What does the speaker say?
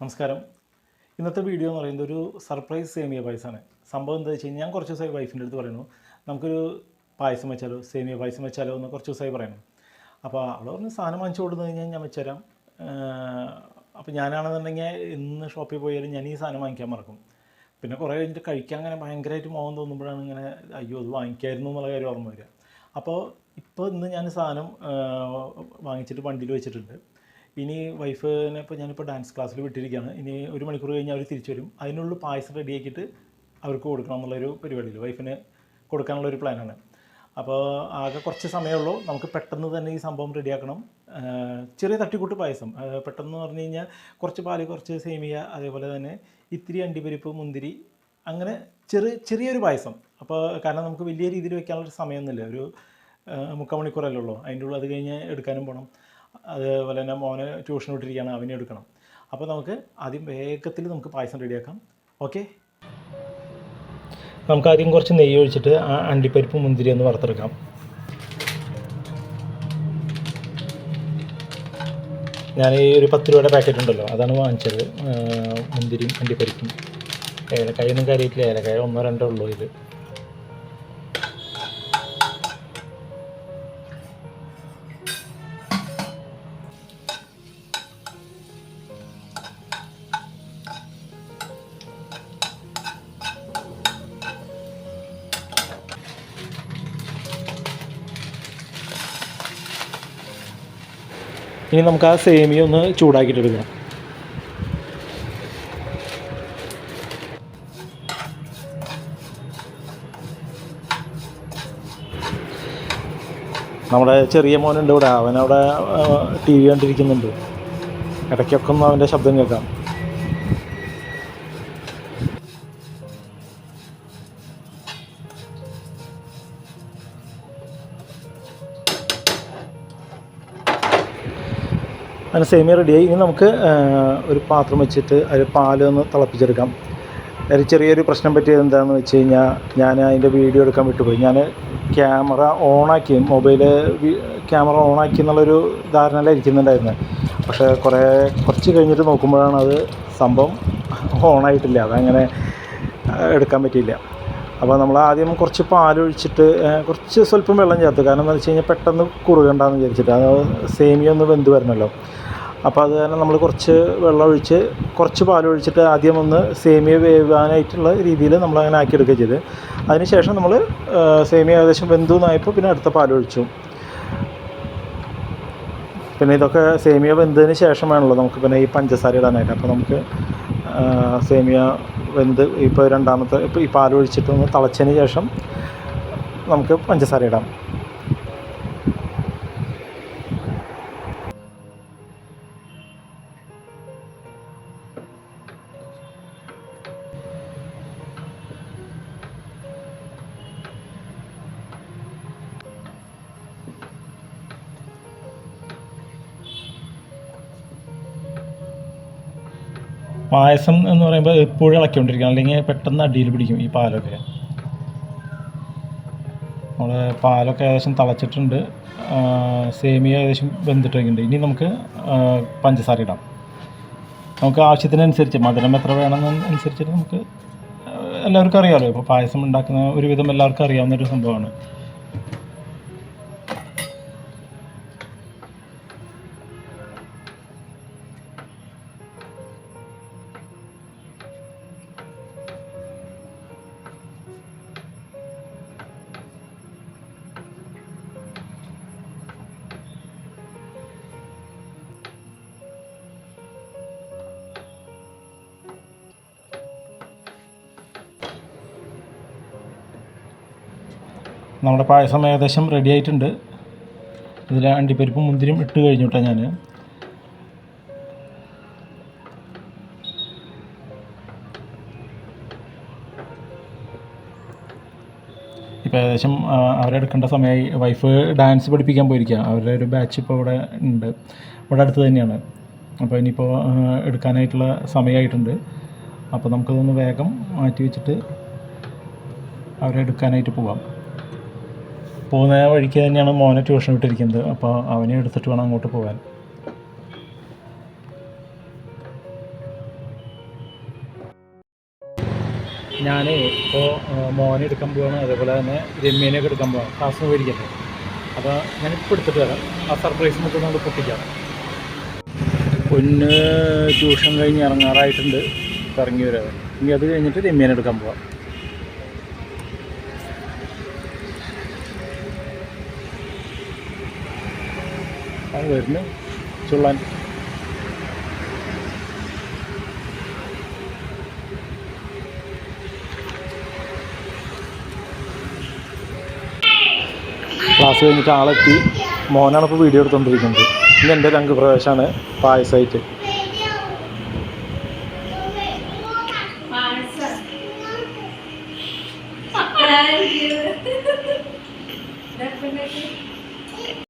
നമസ്കാരം. ഇന്നത്തെ വീഡിയോ എന്ന് പറയുന്നത് ഒരു സർപ്രൈസ് സേമിയ പായസമാണ്. സംഭവം എന്താ വെച്ച് കഴിഞ്ഞാൽ ഞാൻ കുറച്ച് ദിവസമായി വൈഫിന്റെ അടുത്ത് പറയുന്നു. നമുക്കൊരു പായസം വെച്ചാലോ സേമിയ പായസം വെച്ചാലോ എന്ന് കുറച്ച് ദിവസമായി പറയുന്നു. അപ്പോൾ അവൾ പറഞ്ഞ് സാധനം വാങ്ങിച്ചു കൊടുത്തു കഴിഞ്ഞാൽ ഞാൻ വെച്ചുതരാം. അപ്പോൾ ഞാനാണെന്നുണ്ടെങ്കിൽ ഇന്ന് ഷോപ്പിൽ പോയാലും ഞാൻ ഈ സാധനം വാങ്ങിക്കാൻ മറക്കും. പിന്നെ കുറേ കഴിഞ്ഞിട്ട് കഴിക്കാൻ അങ്ങനെ ഭയങ്കരമായിട്ട് മോഹം തോന്നുമ്പോഴാണ് ഇങ്ങനെ അയ്യോ അത് വാങ്ങിക്കായിരുന്നു എന്നുള്ള കാര്യം ഓർമ്മ വരിക. അപ്പോൾ ഇപ്പോൾ ഇന്ന് ഞാൻ സാധനം വാങ്ങിച്ചിട്ട് വണ്ടിയിൽ വെച്ചിട്ടുണ്ട്. ഇനി വൈഫിനെ ഇപ്പോൾ ഞാനിപ്പോൾ ഡാൻസ് ക്ലാസ്സിൽ വിട്ടിരിക്കുകയാണ് ഇനി ഒരു മണിക്കൂർ കഴിഞ്ഞ് അവർ തിരിച്ചു വരും. അതിനുള്ള പായസം റെഡിയാക്കിയിട്ട് അവർക്ക് കൊടുക്കണം എന്നുള്ളൊരു പരിപാടിയിൽ വൈഫിന് കൊടുക്കാനുള്ള ഒരു പ്ലാനാണ് അപ്പോൾ ആകെ കുറച്ച് സമയമുള്ളൂ നമുക്ക് പെട്ടെന്ന് തന്നെ ഈ സംഭവം റെഡിയാക്കണം ചെറിയ തട്ടിക്കൂട്ട് പായസം. പെട്ടെന്ന് പറഞ്ഞു കഴിഞ്ഞാൽ കുറച്ച് പാൽ കുറച്ച് സേമിയ അതേപോലെ തന്നെ ഇത്തിരി അണ്ടിപ്പരിപ്പ് മുന്തിരി അങ്ങനെ ചെറിയ ചെറിയൊരു പായസം. അപ്പോൾ കാരണം നമുക്ക് വലിയ രീതിയിൽ വെക്കാനുള്ള സമയമൊന്നുമില്ല ഒരു മുക്കാൽ മണിക്കൂറല്ലേ ഉള്ളൂ. അതിന്റെ ഉള്ളിൽ അത് കഴിഞ്ഞ് എടുക്കാനും പോകണം അതേപോലെ തന്നെ മോനെ ട്യൂഷൻ വിട്ടിരിക്കുകയാണ് അവനെ എടുക്കണം. അപ്പോൾ നമുക്ക് ആദ്യം വേഗത്തിൽ നമുക്ക് പായസം റെഡിയാക്കാം. ഓക്കെ നമുക്ക് ആദ്യം കുറച്ച് നെയ്യ് ഒഴിച്ചിട്ട് ആ അണ്ടിപ്പരിപ്പ് മുന്തിരി ഒന്ന് വറുത്തെടുക്കാം. ഞാൻ ഈ ഒരു പത്ത് രൂപയുടെ പാക്കറ്റ് ഉണ്ടല്ലോ അതാണ് വാങ്ങിച്ചത്. മുന്തിരിയും അണ്ടിപ്പരിപ്പും. ഏലക്കായൊന്നും കാര്യമായിട്ടില്ല ഏലക്കായ ഒന്നോ രണ്ടോ ഉള്ളൂ ഇത്. ഇനി നമുക്ക് ആ സേമിയ ഒന്ന് ചൂടാക്കിയിട്ടെടുക്കാം നമ്മുടെ ചെറിയ മോനുണ്ട് ഇവിടെ. അവനവിടെ ടി വി കണ്ടിരിക്കുന്നുണ്ട്. ഇടയ്ക്കൊക്കെ ഒന്ന് അവന്റെ ശബ്ദം കേൾക്കാം. അങ്ങനെ സേമിയ റെഡിയായി ഇനി നമുക്ക് ഒരു പാത്രം വെച്ചിട്ട് അതിൽ പാൽ ഒന്ന് തിളപ്പിച്ചെടുക്കാം. അതിൽ ചെറിയൊരു പ്രശ്നം പറ്റിയത് എന്താണെന്ന് വെച്ച് കഴിഞ്ഞാൽ ഞാൻ അതിന്റെ വീഡിയോ എടുക്കാൻ വിട്ടുപോയി. ഞാൻ ക്യാമറ ഓണാക്കി മൊബൈൽ ക്യാമറ ഓണാക്കി എന്നുള്ളൊരു ധാരണയിലിരിക്കുന്നുണ്ടായിരുന്നു പക്ഷേ കുറേ കുറച്ച് കഴിഞ്ഞിട്ട് നോക്കുമ്പോഴാണ് അത് സംഭവം ഓണായിട്ടില്ല അതങ്ങനെ എടുക്കാൻ പറ്റിയില്ല. അപ്പോൾ നമ്മൾ ആദ്യം കുറച്ച് പാലൊഴിച്ചിട്ട് കുറച്ച് സ്വല്പം വെള്ളം ചേർത്ത്. കാരണം എന്ന് വെച്ച് കഴിഞ്ഞാൽ പെട്ടെന്ന് കുറുകണ്ടെന്ന് വിചാരിച്ചിട്ട്. അത് സേമിയ ഒന്ന് വെന്ത് വരണമല്ലോ അപ്പോൾ അത് കാരണം നമ്മൾ കുറച്ച് വെള്ളം ഒഴിച്ച് കുറച്ച് പാലൊഴിച്ചിട്ട് ആദ്യം ഒന്ന് സേമിയ വേവാനായിട്ടുള്ള രീതിയിൽ നമ്മൾ അങ്ങനെ ആക്കിയെടുക്കുക ചെയ്ത്. അതിനുശേഷം നമ്മൾ സേമിയ ഏകദേശം വെന്തു എന്നായപ്പോൾ പിന്നെ അടുത്ത പാലൊഴിച്ചു പിന്നെ ഇതൊക്കെ സേമിയ വെന്തതിന് ശേഷം വേണമല്ലോ നമുക്ക് പിന്നെ ഈ പഞ്ചസാര ഇടാനായിട്ട്. അപ്പോൾ നമുക്ക് സേമിയ വെന്ത് ഇപ്പോൾ രണ്ടാമത്തെ ഇപ്പോൾ ഈ പാലൊഴിച്ചിട്ടൊന്ന് തിളച്ചതിന് ശേഷം നമുക്ക് പഞ്ചസാര ഇടാം. പായസം എന്ന് പറയുമ്പോൾ എപ്പോഴും ഇളക്കിക്കൊണ്ടിരിക്കണം. അല്ലെങ്കിൽ പെട്ടെന്ന് അടിയിൽ പിടിക്കും ഈ പാലൊക്കെ. നമ്മൾ പാലൊക്കെ ഏകദേശം തിളച്ചിട്ടുണ്ട്. സേമിയ ഏകദേശം വെന്തിട്ടുണ്ട് ഇനി നമുക്ക് പഞ്ചസാര ഇടാം. നമുക്ക് ആവശ്യത്തിനനുസരിച്ച് മധുരം എത്ര വേണമെന്ന് അനുസരിച്ചിട്ട് നമുക്ക് എല്ലാവർക്കും അറിയാമല്ലോ ഇപ്പോൾ പായസം ഉണ്ടാക്കുന്ന ഒരുവിധം എല്ലാവർക്കും അറിയാവുന്ന ഒരു സംഭവമാണ്. നമ്മുടെ പായസം ഏകദേശം റെഡി ആയിട്ടുണ്ട്. ഇതിൽ അണ്ടിപ്പരിപ്പും മുന്തിരിയും ഇട്ട് കഴിഞ്ഞു ഞാൻ ഇപ്പോൾ ഏകദേശം അവരെടുക്കേണ്ട സമയമായി. വൈഫ് ഡാൻസ് പഠിപ്പിക്കാൻ പോയിരിക്കുക അവരുടെ ഒരു ബാച്ച് ഇപ്പോൾ ഇവിടെ ഉണ്ട്. ഇവിടെ അടുത്ത് തന്നെയാണ്. അപ്പോൾ ഇനിയിപ്പോൾ എടുക്കാനായിട്ടുള്ള സമയമായിട്ടുണ്ട്. അപ്പോൾ നമുക്കതൊന്ന് വേഗം മാറ്റി വെച്ചിട്ട് അവരെ എടുക്കാനായിട്ട് പോവാം. പോകുന്ന വഴിക്ക് തന്നെയാണ് മോനെ ട്യൂഷൻ വിട്ടിരിക്കുന്നത്. അപ്പോൾ അവനെ എടുത്തിട്ട് വേണം അങ്ങോട്ട് പോകാൻ. ഞാൻ ഇപ്പോൾ മോനെ എടുക്കാൻ പോവാണ്. അതേപോലെ തന്നെ രമ്യനെയൊക്കെ എടുക്കാൻ പോവാണ്. ക്ലാസ് മേടിക്കട്ടെ അപ്പോൾ ഞാനിപ്പോൾ എടുത്തിട്ട് വരാം. ആ സർപ്രൈസ് നമുക്ക് നമ്മൾ പൊട്ടിക്കാം. പൊന്ന് ട്യൂഷൻ കഴിഞ്ഞ് ഇറങ്ങാറായിട്ടുണ്ട്. ഇറങ്ങി വരാതെ ഇനി അത് കഴിഞ്ഞിട്ട് രമ്യനെടുക്കാൻ പോവാം. വരുന്നു. ചുള്ളൻ. ക്ലാസ് കഴിഞ്ഞിട്ട് ആളെത്തി. മോനാണ് ഇപ്പോൾ വീഡിയോ എടുത്തുകൊണ്ടിരിക്കുന്നത് ഇന്ന് എന്റെ രംഗ് പ്രവേശമാണ് പായസമായിട്ട് Definitely.